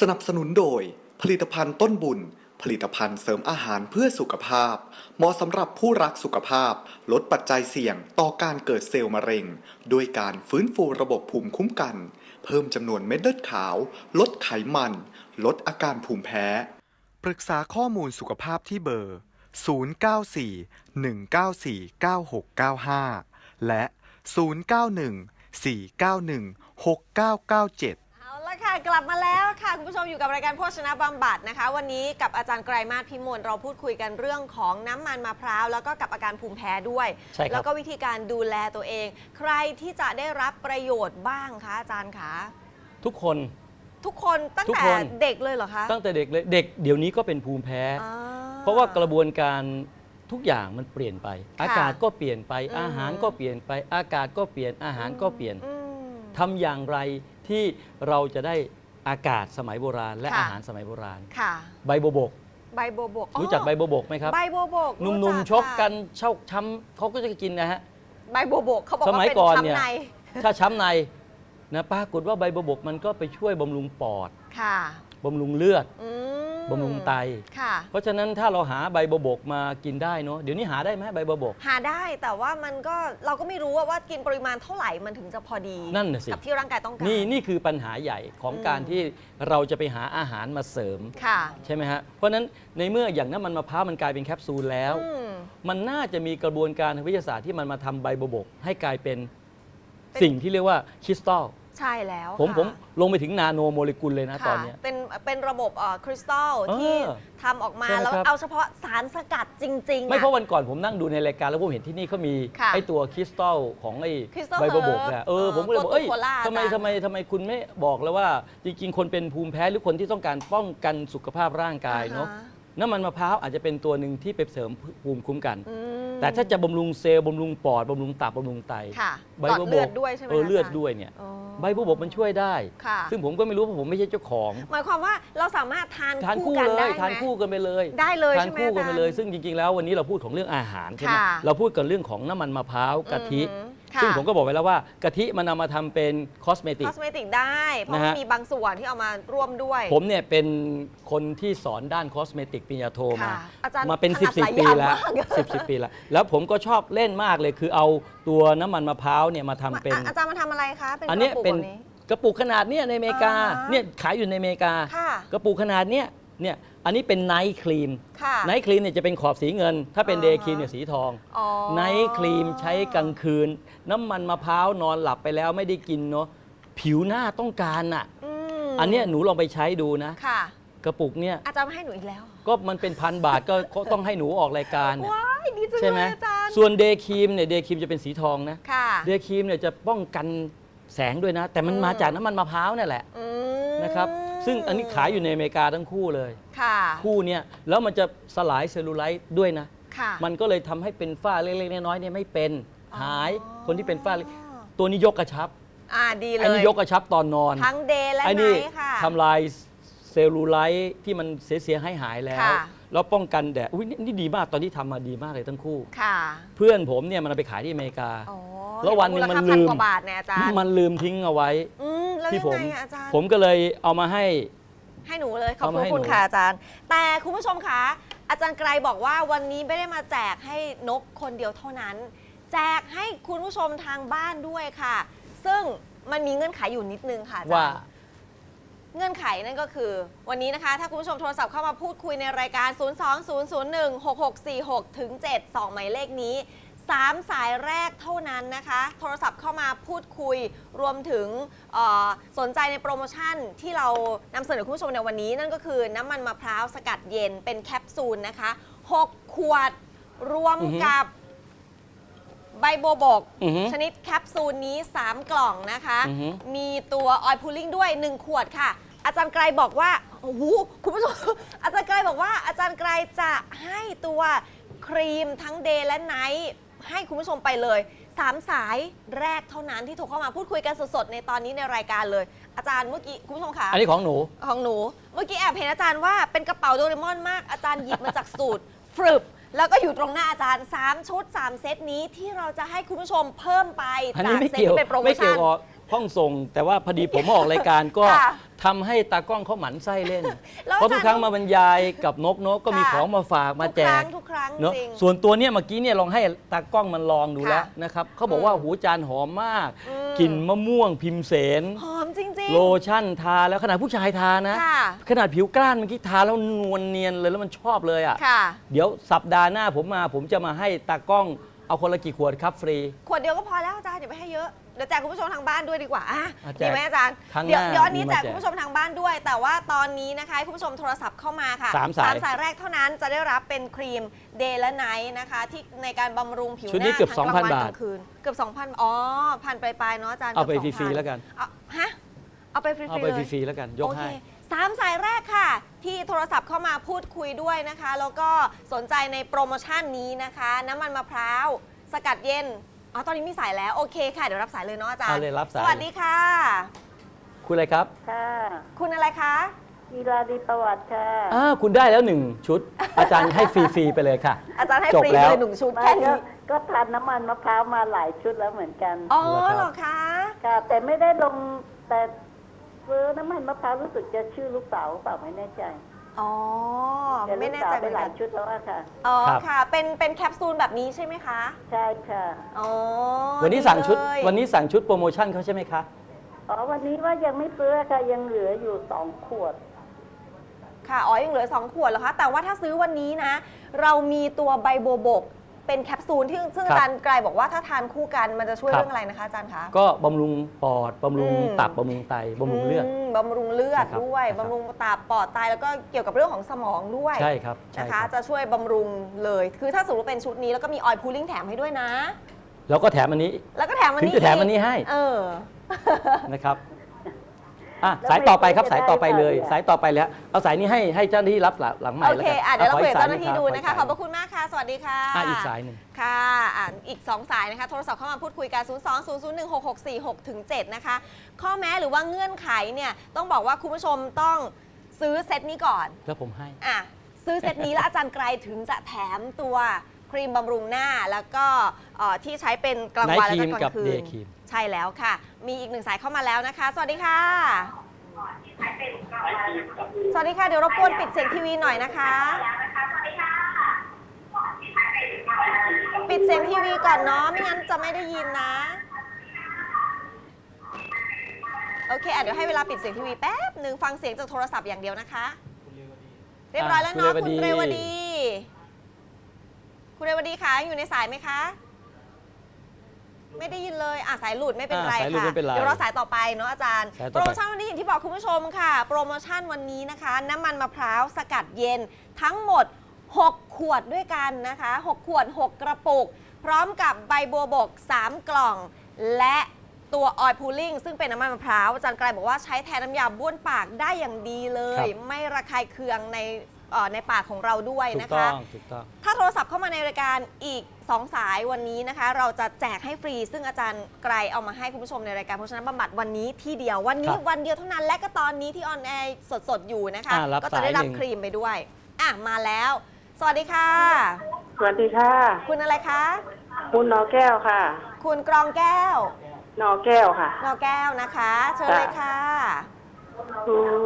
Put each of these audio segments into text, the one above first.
สนับสนุนโดย ผลิตภัณฑ์ต้นบุญ ผลิตภัณฑ์เสริมอาหารเพื่อสุขภาพ เหมาะสำหรับผู้รักสุขภาพ ลดปัจจัยเสี่ยงต่อการเกิดเซลล์มะเร็ง ด้วยการฟื้นฟูระบบภูมิคุ้มกัน เพิ่มจำนวนเม็ดเลือดขาว ลดไขมัน ลดอาการภูมิแพ้ ปรึกษาข้อมูลสุขภาพที่เบอร์ 0941949695 และ 0914916997 กลับมาแล้วค่ะ คุณผู้ชมอยู่กับรายการโภชนะบำบัดนะคะ วันนี้กับอาจารย์ไกรมาศพิมลเราพูดคุยกันเรื่องของน้ำมันมะพร้าว แล้วก็กับอาการภูมิแพ้ด้วย ใช่ครับ แล้วก็วิธีการดูแลตัวเอง ใครที่จะได้รับประโยชน์บ้างคะอาจารย์คะทุกคน ทุกคนตั้งทุกแต่คน เด็กเลยเหรอคะตั้งแต่เด็กเลยเด็กเดี๋ยวนี้ก็เป็นภูมิแพ้ อ่ เพราะว่ากระบวนการทุกอย่างมันเปลี่ยนไปค่ะอากาศก็เปลี่ยนไป อือฮึ อาหารก็เปลี่ยนไป อากาศก็เปลี่ยนอาหารก็เปลี่ยนอืม ทำอย่างไร ที่เราจะได้อากาศสมัยโบราณ และค่ะ อาหารสมัยโบราณ ค่ะ ใบโบวบก ใบโบวบกอ๋อรู้จักใบโบวบกไหมครับ ใบโบวบกหรู้นุ่มจัๆชกค่ะกันเช่าช้ำเขาก็จะกินนะฮะ ใบโบวบกเขาบอกสว่ามัยเป็นก่อนเนี่ย ช้ำในถ้าช้ำในนะปรากฏว่าใบโบวบกมันก็ไปช่วยบำรุงปอดค่ะ บำรุงเลือด อืม บำรุงไต ค่ะ เพราะฉะนั้นถ้าเราหาใบโบวบกมากินได้เนาะเดี๋ยวนี้หาได้ไหมใบโบวบก หาได้แต่ว่ามันก็เราก็ไม่รู้ว่าว่ากินปริมาณเท่าไหร่มันถึงจะพอดีนั่นน่ะสิ กับที่ร่างกายต้องการ นี่นี่คือปัญหาใหญ่ของอืมการที่เราจะไปหาอาหารมาเสริม ค่ะ ใช่ไหมฮะ เพราะฉะนั้นในเมื่ออย่างน้ำมันมะพร้าวมันกลายเป็นแคปซูลแล้ว อืม มันน่าจะมีกระบวนการทางวิทยาศาสตร์ที่มันมาทำใบโบบก ให้กลายเป็นเป็นสิ่งที่เรียกว่าคริสตัล ใช่แล้วผมค่ะผมลงไปถึงนาโนโมเลกุลเลยนะค่ะตอนเนี้ยเป็นเป็นระบบเอ่อคริสตัลเออที่ทำออกมาใช่ไหมแล้วครับ เอาเฉพาะสารสกัดจริงๆไม่อะเพราะวันก่อนผมนั่งดูในรายการแล้วผมเห็นที่นี่เขามีค่ะไอ้ตัวคริสตัลของไอ้ Crystal ใบโบบก Herb เนี่ยเออเออผมก็เลยบอกตัวเอ้ยตัวโคล่าทำไมอาจารย์ทำไมทำไมคุณไม่บอกแล้วว่า จริง ๆ คนเป็นภูมิแพ้หรือคนที่ต้องการป้องกันสุขภาพร่างกายเนาะ อ่ฮ น้ำมันมะพร้าวอาจจะเป็นตัวหนึ่งที่ไปเสริมภูมิคุ้มกัน อืม แต่ถ้าจะบำรุงเซลล์บำรุงปอดบำรุงตับบำรุงไตค่ะใบหลอดโบวบเลือกดด้วยใช่ไหมเออเลือดาจารด้วยเนี่ย อ๋อ ใบโบวบกมันช่วยได้ ค่ะ ซึ่งผมก็ไม่รู้เพราะผมไม่ใช่เจ้าของ หมายความว่าเราสามารถทานทานคู่คู่กันเลได้ยไหม ทานคู่กันไปเลยได้เลยทานใช่ไหมคู่กันไปเลย อาจารซึ่งจริงๆแล้ววันนี้เราพูดของเรื่องอาหารใช่ไหมค่ะเราพูดกันเรื่องของน้ำมันมะพร้าวกะทิ อือหือค่ะ ซึ่งผมก็บอกไว้แล้วว่ากะทิมันนำมาทำเป็นคอสเมติคก อสเมติกได้ เพราะนะว่าฮะ มีบางส่วนที่เอามาร่วมด้วย ผมเนี่ยเป็นคนที่สอนด้านคอสเมติกปริญญาโทมา ค่ะอาจารย์มาเป็น ถนัด10หลาย10ปีอย่างแล้ว มาก10 10ปีแล้ว แล้วผมก็ชอบเล่นมากเลยคือเอาตัวน้ำมันมะพร้าวเนี่ยมาทำเป็น อะอาจารย์มาทำอะไรคะ เป็นอันกเนี้ยระปุกเป็นแบบนี้ กระปุกขนาดเนี้ยในอเมริกาอ่าฮะ เนี่ยขายอยู่ในอเมริกา ค่ะ กระปุกขนาดเนี้ยเนี่ย อันนี้เป็นไนท์ครีม ค่ะ ไนท์ครีมเนี่ยจะเป็นขอบสีเงิน ถ้าเป็นอ่าเดฮะย์ครีมเนี่ยสีทอง อ๋อ ไนท์ครีมใช้กลางคืน น้ำมันมะพร้าวนอนหลับไปแล้วไม่ได้กินเนาะผิวหน้าต้องการอะอืมอันเนี้ยหนูลองไปใช้ดูนะ ค่ะ กระปุกเนี่ยอาจารย์มาให้หนูอีกแล้วก็มันเป็นพันบาทก็ก็ต้องให้หนูออกรายการเนี่ยว้ายดีจังใช่เลไหมยอาจารย์ส่วนเดย์ครีมเนี่ยเดย์ครีมจะเป็นสีทองนะ ค่ะ เดย์ครีมเนี่ยจะป้องกันแสงด้วยนะ แต่มันอืม มาจากน้ำมันมะพร้าวนั่นแหละ อืมนะครับ ซึ่งอันนี้ขายอยู่ในอเมริกาทั้งคู่เลย ค่ะ คู่เนี่ยแล้วมันจะสลายเซลลูไลท์ด้วยนะ ค่ะ มันก็เลยทำให้เป็นฝ้าเล็กๆน้อยๆเนี่ยไม่เป็นอ๋อหายคนที่เป็นฝ้าเล็กตัวนี้ยกกระชับอ่าดีเลไอ้ยนี่ยกกระชับตอนนอน ทั้งเดย์และไอ้ไนนี่ท์ค่ะ ทำลายเซลลูไลท์ที่มันเสียๆให้หายแล้ว ค่ะ แล้วป้องกันแดดอุ้ยนี่นี่ดีมากตอนที่ทำมาดีมากเลยทั้งคู่ ค่ะเพื่อนผมเนี่ยมันเอาไปขายที่อเมริกา อ๋อแล้ววันหนึ่งเห็มันมูลค่าลืมพักว่าบาทเนี่ยอาจารย์มันลืมทิ้งเอาไว้ อืม แล้วที่ยังผมไงอะอาจารย์ ผมก็เลยเอามาให้ ให้หนูเลย ขอบเอามาให้คุณหนู ค่ะอาจารย์ แต่คุณผู้ชมคะอาจารย์ไกรบอกว่าวันนี้ไม่ได้มาแจกให้นกคนเดียวเท่านั้น แจกให้คุณผู้ชมทางบ้านด้วยค่ะ ซึ่งมันมีเงื่อนไขอยู่นิดนึงค่ะอาจารย์ว่าเงื่อนไขนั่นก็คือ วันนี้นะคะ ถ้าคุณผู้ชมโทรศัพท์เข้ามาพูดคุยในรายการ 020016646ถึง7 2 หมายเลขนี้ 3 สายแรกเท่านั้นนะคะ โทรศัพท์เข้ามาพูดคุยรวมถึงเอ่อสนใจในโปรโมชั่นที่เรานำเสนอคุณผู้ชมในวันนี้ นั่นก็คือน้ำมันมะพร้าวสกัดเย็นเป็นแคปซูลนะคะ 6 ขวดรวมอือฮึกับใบโบบกอือฮึชนิดแคปซูลนี้ 3 กล่องนะคะอือฮึมีตัวออยล์พูลิ่งด้วย 1 ขวดค่ะ อาจารย์ไกรบอกว่าโอ้โหคุณผู้ชมอาจารย์ไกรบอกว่าอาจารย์ไกรจะให้ตัวครีมทั้งเดย์และไนท์ ให้คุณผู้ชมไปเลย 3 สายแรกเท่านั้นที่โทรเข้ามาพูดคุยกันสดๆในตอนนี้ในรายการเลย อาจารย์เมื่อกี้คุณผู้ชมคะอันนี้ของหนู ของหนู เมื่อกี้แอบเห็นอาจารย์ว่าเป็นกระเป๋าโดเรมอนมากอาจารย์หยิบมาจากสูตรฟรึบแล้วก็อยู่ตรงหน้าอาจารย์ 3 ชุด 3 เซตนี้ที่เราจะให้คุณผู้ชมเพิ่มไปอันจานี้กไม่เซตเกี่ยวที่เป็นโปรโมไม่เกี่ชั่ยวนกับ ห้องส่ง แต่ว่าพอดีผมมาออกรายการก็ค่ะทำให้ตากล้องเขาหมันไส้เล่น แล้วเพราะทุกอาจารย์ครั้งมาบรรยายกับนกนกก็มีค่ะ ของมาฝากมาแจทุกครั้กงทุกครั้งเนาะจริง ส่วนตัวเนี้ยเมื่อกี้เนี่ยลองให้ตากล้องมันลองดูค่ะแล้วนะครับเขาบอกว่าหูจานหอมมากอืม กลิ่นมะม่วงพิมเสน หอมจริง โลชั่นทาแล้วขนาดผู้ชายทานะ ค่ะ ขนาดผิวกล้านเมื่อกี้ทาแล้วนวลเนียนเลยแล้วมันชอบเลยอะๆค่ะ เดี๋ยวสัปดาห์หน้าผมมาผมจะมาให้ตากล้องเอาคนละกี่ขวดครับฟรี ขวดเดียวก็พอแล้วอาจารย์อย่าไปให้เยอะ เดี๋ยวแจกคุณผู้ชมทางบ้านด้วยดีกว่าอะอะแจกดีไหมอาจารย์ครั้งหเดี๋ยวน้าเดี๋ยวอันนี้มีแจมากแจกคุณผู้ชมทางบ้านด้วย แต่ว่าตอนนี้นะคะให้คุณผู้ชมโทรศัพท์เข้ามาค่ะสามสายสายแรกเท่านั้นจะได้รับเป็นครีมเดย์และไนท์นะคะที่ในการบำรุงผิวหชุดนี้น้าเกือบทั้งกลางวัน2,000บาทกลางคืนเกือบ2,000อ๋อพันปลายๆเนาะอาจารย์เอาไปกืบฟรี2,000ๆแล้วกัน เอาฮะเอาไปฟรีๆเอาไปเลย ฟรีๆแล้วกัน ยกโอเคให้ สามสายแรกค่ะ ที่โทรศัพท์เข้ามาพูดคุยด้วยนะคะ แล้วก็สนใจในโปรโมชั่นนี้นะคะ น้ำมันมะพร้าว สกัดเย็น อ๋อตอนนี้มีสายแล้วโอเคค่ะเดี๋ยวรับสายเลยเนาะอาจารย์เอาเลยรับสาย สวัสดีค่ะ คุณอะไรครับค่ะคุณอะไรคะกีฬาดีประวัติค่ะอ่าคุณได้แล้วหนึ่งชุด อาจารย์ให้ฟรีๆไปเลยค่ะ อาจารย์ให้จบฟรีแล้เลวยหนึ่งชุดไม่แค่ก็นี้ก็ทานน้ำมันมะพร้าวมาหลายชุดแล้วเหมือนกันอ๋อเหรอครับเหรอคะค่ะ แต่ไม่ได้ลงแต่ซื้อน้ำมันมะพร้าวรู้สึกจะชื่อลูกสาวหรือเปล่าไม่แน่ใจ อ๋อ แต่ไม่ลูกแน่สาวใจไปเหมือนหลากัยนชุดแล้วอะค่ะอ๋อครับ ค่ะ เป็นเป็นแคปซูลแบบนี้ใช่ไหมคะใช่ค่ะอ๋อวันนี้สั่งชุด เลยวันนี้สั่งชุดโปรโมชั่นเขาใช่ไหมคะ อ๋อวันนี้ว่ายังไม่ซื้อค่ะยังเหลืออยู่สองขวด ค่ะอ๋อยังเหลือ 2 ขวดเหรอคะ แต่ว่าถ้าซื้อวันนี้นะ เรามีตัวใบโบบก เป็นแคปซูลที่ซึ่งครับอาจารย์ไกลบอกว่าถ้าทานคู่กันมันจะช่วยครับ เรื่องอะไรนะคะอาจารย์คะ ก็บำรุงปอดบำรุงอืม ตับบำรุงไตบำรุงเลือด มบำรุงเลือดนะครับด้วยนะครับ บำรุงตับปอดไตแล้วก็เกี่ยวกับเรื่องของสมองด้วยใช่ครับใช่นะครัคะบจะช่วยบำรุงเลย คือถ้าสมมติเป็นชุดนี้แล้วก็มีออยล์พูลิ่งแถมให้ด้วยนะ แล้วก็แถมอันนี้ แล้วก็แถมอันถึงนี้จะแถมกอันนี้ให้ เออ นะครับ อะแล้วสายต่อไปครับไม่สายต่อไปเลยจะได้สายต่อไปแล้วเอาสายนี้ให้ให้เจ้าหน้าที่รับหลังหลังใหม่โอแล้วเคกันอะเดี๋ยวเราขคุยกกับสเจ้าหน้าที่รับดูนะคะขขออบพระคุณมากค่ะ สวัสดีค่ะอะอีกสายหนึ่งค่ะอะอีก 2 สายนะคะ โทรศัพท์เข้ามาพูดคุยกัน 0 2 0 0 1 6 6 4 6ถึง7นะคะ ข้อแม้หรือว่าเงื่อนไขเนี่ยต้องบอกว่าคุณผู้ชมต้องซื้อเซตนี้ก่อนแล้วผมให้อะซื้อเซตนี้แล้วอาจารย์ไกรถึงจะแถมตัว ครีมบำรุงหน้าแล้วก็เอ่อที่ใช้เป็นกลางวัน Night แล้วก็ cream กลางคืกับน day cream ใช่แล้วค่ะ มีอีกหนึ่งสายเข้ามาแล้วนะคะ สวัสดีค่ะ สวัสดีค่ะ เดี๋ยวรบกวนปิดเสียงทีวีหน่อยนะคะ ปิดเสียงทีวีก่อนเนาะไม่งั้นจะไม่ได้ยินนะ โอเคอะเดี๋ยวให้เวลาปิดเสียงทีวีแป๊บหนึ่งฟังเสียงจากโทรศัพท์อย่างเดียวนะคะ เรียบร้อยแล้วเนาะอะคุคุณณเรเรววดีดี คุณเรวดีคะอยู่ในสายไหมคะ ไม่ได้ยินเลยอะสายหลุดไม่เป็นไรอะสายหลุดค่ะไม่เป็นไรเดี๋ยวรอสายต่อไปเนาะอาจารย์สายต่อไป โปรโมชั่นวันนี้อย่างที่บอกคุณผู้ชมค่ะ โปรโมชั่นวันนี้นะคะ น้ำมันมะพร้าวสกัดเย็นทั้งหมด 6 ขวดด้วยกันนะคะ 6 ขวด 6 กระปุก พร้อมกับใบบัวบก 3 กล่อง และตัวออยล์พูลิ่งซึ่งเป็นน้ำมันมะพร้าวอาจารย์ไกลบอกว่าใช้แทนน้ำยาบ้วนปากได้อย่างดีเลย ครับ ไม่ระคายเคืองใน เอ่อในปากของเราด้วยถูกนะต้อคะงถูกต้อง ถ้าโทรศัพท์เข้ามาในรายการอีก 2 สายวันนี้นะคะ เราจะแจกให้ฟรี ซึ่งอาจารย์ไกรเอามาให้คุณผู้ชมในรายการเพราะฉะนั้นบำบัดวันนี้ที่เดียววันนี้ครับวันเดียวเท่านั้นและก็ตอนนี้ที่ออนแอร์สดๆ อยู่นะคะ อ่ารับก็จะได้รับสายหนึ่ง ครีมไปด้วย อะ มาแล้ว สวัสดีค่ะ สวัสดีค่ะ คุณอะไรคะ คุณนอแก้วค่ะ คุณกรองแก้วนอแก้วค่ะ นอแก้วนะคะ เชิญเลยค่ะอืม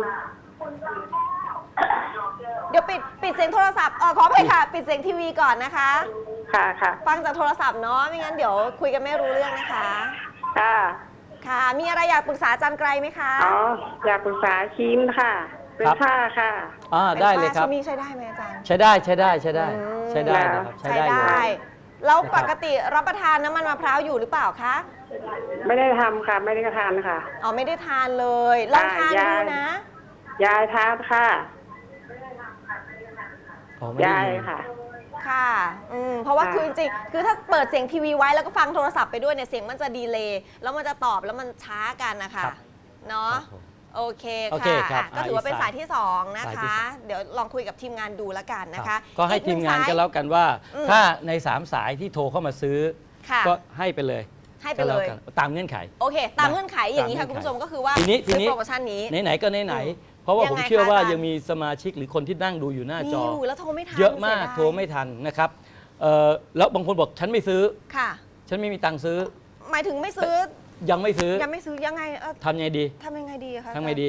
เดี๋ยวปิดปิดเสียงโทรศัพท์เออขอไปค่ะ ปิดเสียงทีวีก่อนนะคะ ค่ะค่ะฟังจากโทรศัพท์เนาะไม่งั้นเดี๋ยวคุยกันไม่รู้เรื่องนะคะ ค่ะค่ะ มีอะไรอยากปรึกษาอาจารย์ไกรไหมคะอ๋ออยากปรึกษาครีมค่ะ เป็นครับผ้าค่ะ อ่าได้เลยครับ ป็นผ้าชุดนี้ใช้ได้ไหมอาจารย์ ใช้ได้ใช้ได้ใช้ได้ อืม ใช้ได้นะครับใช้ใช้ได้เลได้ยแล้วนะครับ ปกติรับประทานน้ำมันมะพร้าวอยู่หรือเปล่าคะไม่ได้ทำค่ะ ไม่ได้กระทานค่ะ อ๋อไม่ได้ทานเลยลองทานอ่าดูยายนะ ยายทานค่ะ อ๋อไม่ได้ยายยิน ค่ะ ค่ะอืมเพราะว่าค่ะ คือจริงๆคือถ้าเปิดเสียงทีวีไว้แล้วก็ฟังโทรศัพท์ไปด้วยเนี่ยเสียงมันจะดีเลย์แล้วมันจะตอบแล้วมันช้ากันนะคะครับเนาะครับผม โอเคโอเคค่ะครับอะก็ถือว่าเป็นอะสายที่สองนะสายที่คะ สอง เดี๋ยวลองคุยกับทีมงานดูแล้วกันนะครัคะบก็ให้อีทีหมนึ่งานสยก็แล้วกันว่า อืม ถ้าในสามสายที่โทรเข้ามาซื้อ ค่ะก็ให้ไปเลยให้ไปก็เลแล้วย กันตามเงื่อนไข โอเค ตามนะเงื่อนไขอย่างนี้ค่ะตามคุณเงื่อนไขผู้ชมก็คือว่าทีนี้ทีนี้ซื้อโปรโมชั่นนี้ ไหนๆก็ไหนอืม ๆ เพราะว่ายังผมไงเชื่อคะว่าอาจารย์ยังมีสมาชิกหรือคนที่นั่งดูอยู่หน้ามีจออยู่แล้วโทรไม่ทันเยอะมากสีดโทรไม่ทันนะครับเอ่อแล้วบางคนบอกฉันไม่ซื้อ ค่ะ ฉันไม่มีตังค์ซื้อ หมายถึงไม่ซื้อ ยังไม่ซื้อยังไม่ซื้อยังไงเอ่อทำไงดีทำยังไงดีคะทำไงดี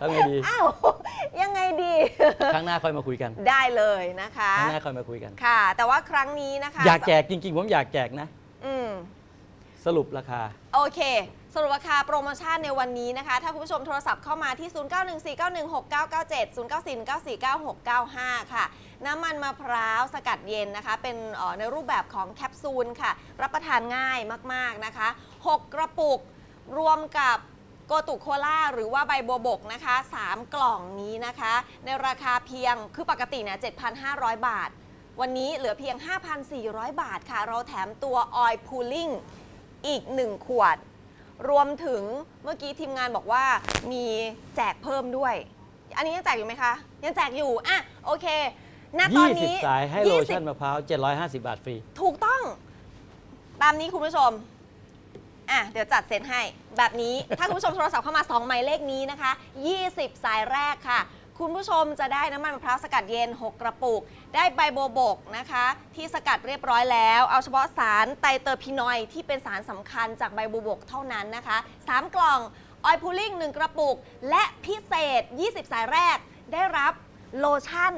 ทำไงดี อ้าว ยังไงดี ครั้งหน้าค่อยมาคุยกัน ได้เลยนะคะ ครั้งหน้าค่อยมาคุยกัน ค่ะ แต่ว่าครั้งนี้นะคะอยากแจกจริงๆ ผมอยากแจกนะ อืม สรุปราคา โอเคส รุปราคาโปรโมชั่นในวันนี้นะคะ ถ้าคุณผู้ชมโทรศัพท์เข้ามาที่ 0914916997 094949695 ค่ะ น้ำมันมะพร้าวสกัดเย็นนะคะ เป็นในรูปแบบของแคปซูลค่ะ รับประทานง่ายมาก ๆ นะคะ 6 กระปุกรวมกับโกตุโคล่าหรือว่าใบบัวบกนะคะ 3 กล่องนี้นะคะ ในราคาเพียงคือปกติเนี่ย7,500 บาท วันนี้เหลือเพียง 5,400 บาทค่ะ เราแถมตัวออยล์พูลิ่งอีก 1 ขวด รวมถึงเมื่อกี้ทีมงานบอกว่ามีแจกเพิ่มด้วย อันนี้ยังแจกอยู่ไหมคะ ยังแจกอยู่อะโอเคณตอนนี้20 สายให้โล20ชั่นมะพร้าว 750 บาทฟรี ถูกต้อง ตามนี้คุณผู้ชม อะ เดี๋ยวจัดเซ็นให้ แบบนี้ ถ้าคุณผู้ชมโทรศัพท์เข้ามา 2 หมายเลขนี้นะคะ 20 สายแรกค่ะ คุณผู้ชมจะได้น้ำมันมะพร้าวสกัดเย็น 6 กระปุก ได้ใบโบบกนะคะ ที่สกัดเรียบร้อยแล้ว เอาเฉพาะสารไตรเตอร์พินอยด์ที่เป็นสารสำคัญจากใบโบบกเท่านั้นนะคะ 3 กล่องออยพูลิ่ง 1 กระปุก และพิเศษ 20 สายแรกได้รับโลชั่น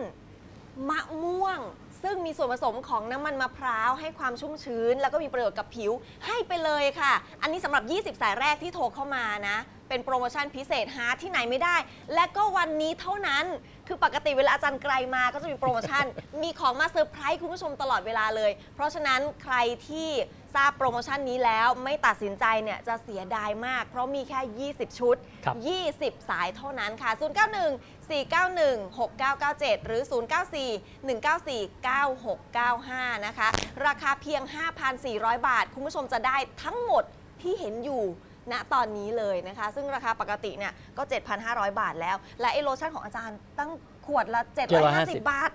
มะม่วง ซึ่งมีส่วนผสมของน้ำมันมะพร้าวให้ความชุ่มชื้น แล้วก็มีประโยชน์กับผิวให้ไปเลยค่ะ อันนี้สำหรับ 20 สายแรกที่โทรเข้ามานะ เป็นโปรโมชั่นพิเศษหาที่ไหนไม่ได้ และก็วันนี้เท่านั้น คือปกติเวลาอาจารย์ไกลมาก็จะมีโปรโมชั่น มีของมาเซอร์ไพรส์คุณผู้ชมตลอดเวลาเลย เพราะฉะนั้นใครที่ทราบโปรโมชั่นนี้แล้วไม่ตัดสินใจเนี่ยจะเสียดายมาก เพราะมีแค่ 20 ชุด ครับ 20 สายเท่านั้นค่ะ 091 491 6997 หรือ 094 194 9695 นะคะ ราคาเพียง 5,400 บาท คุณผู้ชมจะได้ทั้งหมดที่เห็นอยู่ณตอนนี้เลยนะคะ ซึ่งราคาปกติเนี่ยก็ 7,500 บาทแล้ว และไอโลชั่นของอาจารย์ตั้งขวดละ 750 บาท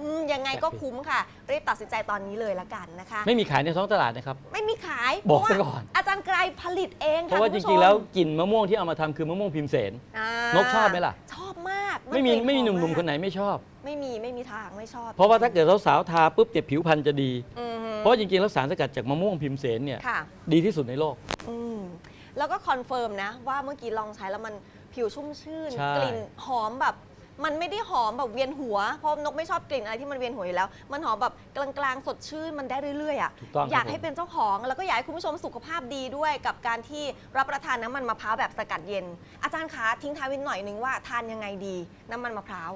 อืมยังไงก็คุ้มค่ะ รีบตัดสินใจตอนนี้เลยละกันนะคะ ไม่มีขายในท้องตลาดนะครับ ไม่มีขายบอกเพซะราะก่ว่าอน อาจารย์ไกรผลิตเองเพค่ะราะว่าคุจณผู้ชริงๆแล้วกลิ่นมะม่วงที่เอามาทำคือมะม่วงพิมเสนอ่านกชอบไหมล่ะ ชอบมาก ไม่มีกลิ่ไม่มีหอนุ่มๆากคนไหนไม่ชอบ ไม่มีไม่มีทางไม่ชอบ เพราะว่าถ้าเกิดสาวๆทาปุ๊บเนี่ยผิวพรรณจะดีอือฮึเพราะจริงๆแล้วสารสกัดจากมะม่วงพิมเสนเนี่ยค่ะดีที่สุดในโลกอืมแล้วก็คอนเฟิร์มนะว่าเมื่อกี้ลองใช้แล้วมันผิวชุ่มชื่นใช่กลิ่นหอมแบบ มันไม่ได้หอมแบบเวียนหัว เพราะนกไม่ชอบกลิ่นอะไรที่มันเวียนหัวอยู่แล้ว มันหอมแบบกลางๆ สดชื่นมันได้เรื่อยๆอะ ถูกต้องอยากครับให้เป็นเจ้าของ แล้วก็อยากให้คุณผู้ชมสุขภาพดีด้วย กับการที่รับประทานน้ำมันมะพร้าวแบบสกัดเย็น อาจารย์คะทิ้งท้ายไวินหน่อยนึงว่าทานยังไงดี น้ำมันมะพร้าว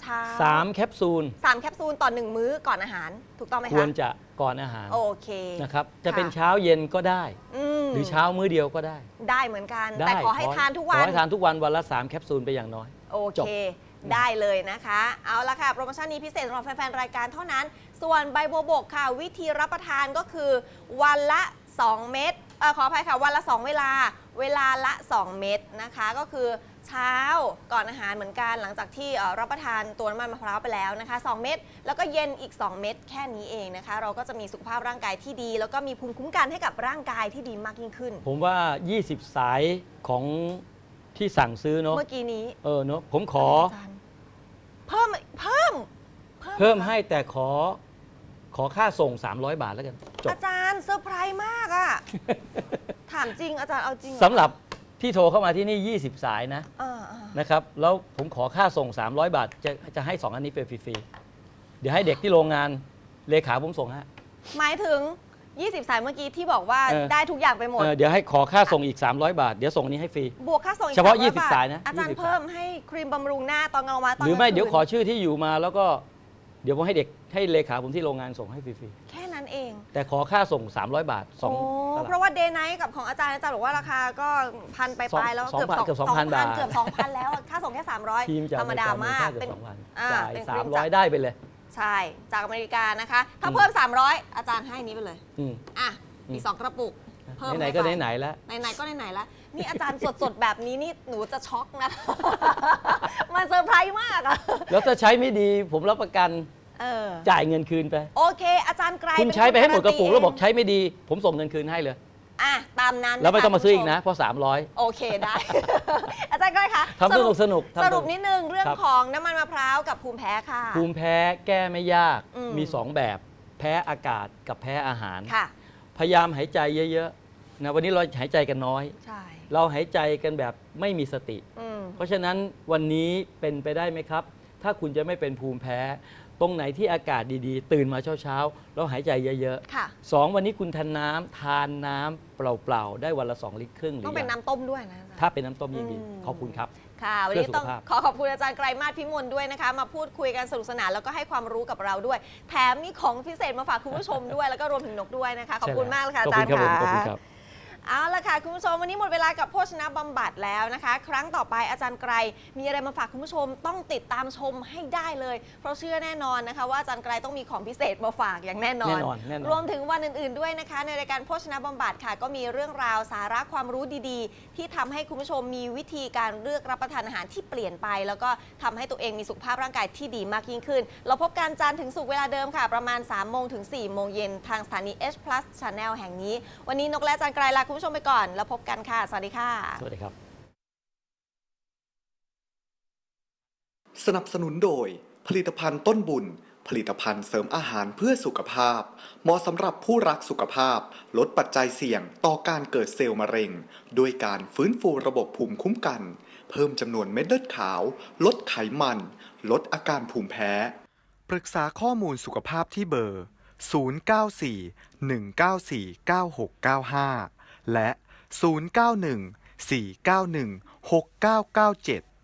เช้าสามแคปซูล สามแคปซูลต่อหนึ่งมื้อก่อนอาหาร ถูกต้องไหมคคะวรจะก่อนอาหารโอเคนะครับจะค่ะเป็นเช้าเย็นก็ได้ มหรือเช้ามื้อเดียวก็ได้ได้เหมือนกัน ได้แต่ขอให้ทานทุกวัขน อให้ทานทุกวันวันละ 3 แคปซูลไปอย่างน้อย โอจเค บ ได้เลยนะคะ เอาละค่ะ โปรโมชั่นนี้พิเศษสำหรับแฟนๆ รายการเท่านั้น ส่วนใบบัวบกค่ะ วิธีรับประทานก็คือ วันละ 2 เม็ดเออขออภัยค่ะ วันละ 2 เวลา เวลาละ 2 เม็ดนะคะ ก็คือเช้าก่อนอาหารเหมือนกัน หลังจากที่เอ่อรับประทานตัวน้ำมันมะพร้าวไปแล้วนะคะ 2 เม็ดแล้วก็เย็นอีก 2 เม็ดแค่นี้เองนะคะ เราก็จะมีสุขภาพร่างกายที่ดี แล้วก็มีภูมิคุ้มกันให้กับร่างกายที่ดีมากยิ่งขึ้น ผมว่า 20 สายของ ที่สั่งซื้อเนาะเมื่อกี้นี้เออเนาะผมขอาจารย์เพิ่มเพิ่มเพิ่มให้แต่ขอขอค่าส่ง 300 บาทแล้วกันจบอาจารย์เซอร์ไพรส์มากอะถามจริงอาจารย์เอาจริงเอสำหรับที่โทรเข้ามาที่นี่ 20 สายนะอ่าอ่านะครับ แล้วผมขอค่าส่ง 300 บาท จะจะให้ 2 อันนี้ฟรีๆเดี๋ยวให้เด็กที่โรงงานเลขาผมส่งฮะหมายถึง 20 สายเมื่อกี้ที่บอกว่าเออ ได้ทุกอย่างไปหมด เออเดี๋ยวให้ขอค่าส่งอีก 300 บาท เดี๋ยวส่งอันนี้ให้ฟรี บวกค่าส่งอีกเฉพาะ300 20บทสายนะอาจารย์20 เพิ่มให้ครีมบำรุงหน้าตอนกลางวันตอนหรือไม่กลางคืนเดี๋ยวขอชื่อที่อยู่มาแล้วก็เดี๋ยวผมให้เด็กให้เลขาผมที่โรงงานส่งให้ฟรีแค่นั้นเองๆแต่ขอค่าส่ง 300 บาทสองโอ้ตเพลับราะว่าเดย์ไนท์กับของอาจารย์อาจารย์บอกว่าราคาก็พันไปปลายๆแล้วสองเกือบพันเกือบ2,000บาท เกือบ2,000แล้วค่าส่งแค่ทีม300จากธรรมดามาก เป็เป็นนสองพันอ่าจ่ายเป็นคสารีมมร้อยจากได้ไปเลย ใช่ จากอเมริกานะคะ ถ้าอืมเพิ่ม 300 อาจารย์ให้นี้ไปเลย อืม อะอืมอีกสองกระปุก เพิ่มไหนๆก็ไหนๆแล้ว ไหนๆก็ไหนๆแล้ว นี่อาจารย์สดๆ แบบนี้นี่หนูจะช็อกนะ มันเซอร์ไพรส์มากอะแล้วถ้าใช้ไม่ดีผมรับประกันเออจ่ายเงินคืนไป โอเค อาจารย์ไกรคุณเป็นใช้ไปให้หมดกระปุกแล้วบอกาใช้ไม่ดี ผมส่งเงินคืนให้เลย อะตามนั้นแล้วไม่ต้องมาซื้ออีกคุณนะผู้ชเพราะ 300 โอเคได้ อาจารย์ไกรคะทำสนุกสนุกทำสรุปนิดนึงเรื่องครับ ของน้ำมันมะพร้าวกับภูมิแพ้ค่ะ ภูมิแพ้แก้ไม่ยากอืม มี 2 แบบ แพ้อากาศกับแพ้อาหาร ค่ะ พยายามหายใจเยอะๆนะวันนี้เราหายใจกันน้อย ใช่เราหายใจกันแบบไม่มีสติ อืม เพราะฉะนั้นวันนี้เป็นไปได้ไหมครับ ถ้าคุณจะไม่เป็นภูมิแพ้ ตรงไหนที่อากาศดีๆ ตื่นมาเช้าๆ แล้วหายใจเยอะค่ะ ๆสองวันนี้คุณทานน้ำทานน้ำเปล่าๆ ได้วันละ 2 ลิตรครึ่งหรือต้องเป็นยังน้ำต้มด้วยนะอาจารย์ ถ้าเป็นน้ำต้มยิ่งดีอืม ขอบคุณครับ ค่ะ วันนี้เพื่อสุขต้องภาพ ขอขอบคุณอาจารย์ไกรมาศพิมลด้วยนะคะ มาพูดคุยกันสนุกสนานแล้วก็ให้ความรู้กับเราด้วย แถมมีของพิเศษมาฝากคุณผู้ชมด้วย แล้วก็รวมถึงนกด้วยนะคะ ขอบคุณมากเลยค่ะอาจารย์ ขอบคุณครับผมขอบคุณค่ะครับ เอาละค่ะ คุณผู้ชมวันนี้หมดเวลากับโภชนะบำบัดแล้วนะคะ ครั้งต่อไปอาจารย์ไกรมีอะไรมาฝากคุณผู้ชมต้องติดตามชมให้ได้เลย เพราะเชื่อแน่นอนนะคะ ว่าอาจารย์ไกรต้องมีของพิเศษมาฝากอย่างแน่นอน แน่นอนแน่นอน รวมถึงวันอื่นๆด้วยนะคะ ในรายการโภชนะบำบัดค่ะ ก็มีเรื่องราวสาระความรู้ดีๆ ที่ทำให้คุณผู้ชมมีวิธีการเลือกรับประทานอาหารที่เปลี่ยนไป แล้วก็ทำให้ตัวเองมีสุขภาพร่างกายที่ดีมากยิ่งขึ้น เราพบกันจันทร์ถึงศุกร์เวลาเดิมค่ะ ประมาณ3โมงถึง4โมงเย็นทางสถานี H Plus Channel แห่งนี้ วันนี้นกและอาจารย์ไกรลาคุณผู้ชมไปก่อน แล้วพบกันค่ะ สวัสดีค่ะ สวัสดีครับ สนับสนุนโดย ผลิตภัณฑ์ต้นบุญ ผลิตภัณฑ์เสริมอาหารเพื่อสุขภาพ เหมาะสำหรับผู้รักสุขภาพ ลดปัจจัยเสี่ยงต่อการเกิดเซลล์มะเร็ง ด้วยการฟื้นฟูระบบภูมิคุ้มกัน เพิ่มจำนวนเม็ดเลือดขาว ลดไขมัน ลดอาการภูมิแพ้ ปรึกษาข้อมูลสุขภาพที่เบอร์ 094 194 9695 และ 091 491 6997